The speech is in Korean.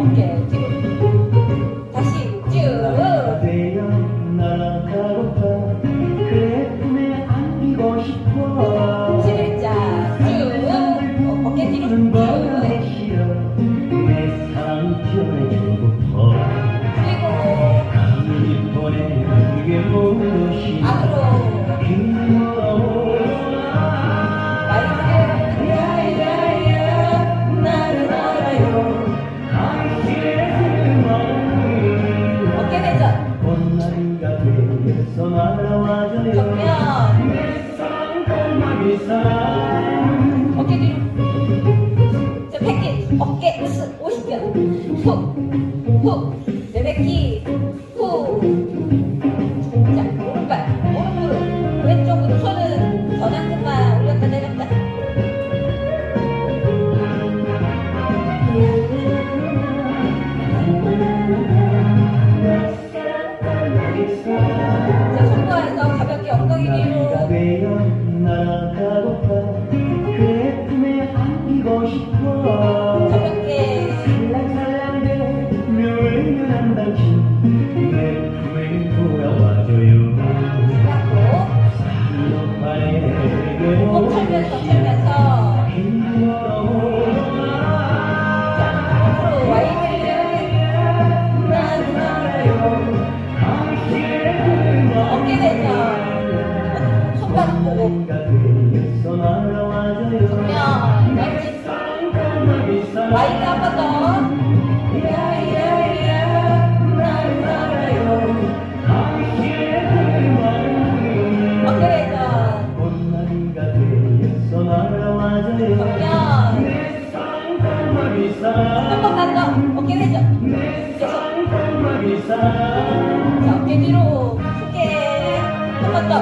어깨 뒤로 다시 쭉 11자 쭉 어깨 뒤로 쭉 어깨 뒤로. 자 팽기 어깨 으스 50견 훅훅 내뱉기 훅자 오른발. 오른무릎 왼쪽으로 손은 전완근만 올렸다 내렸다. 자 손모아서 가볍게 엉덩이 뒤로 날아가고파. 그의 품에 안기고 싶어 자 어깨 뒤로. 크게 한번 더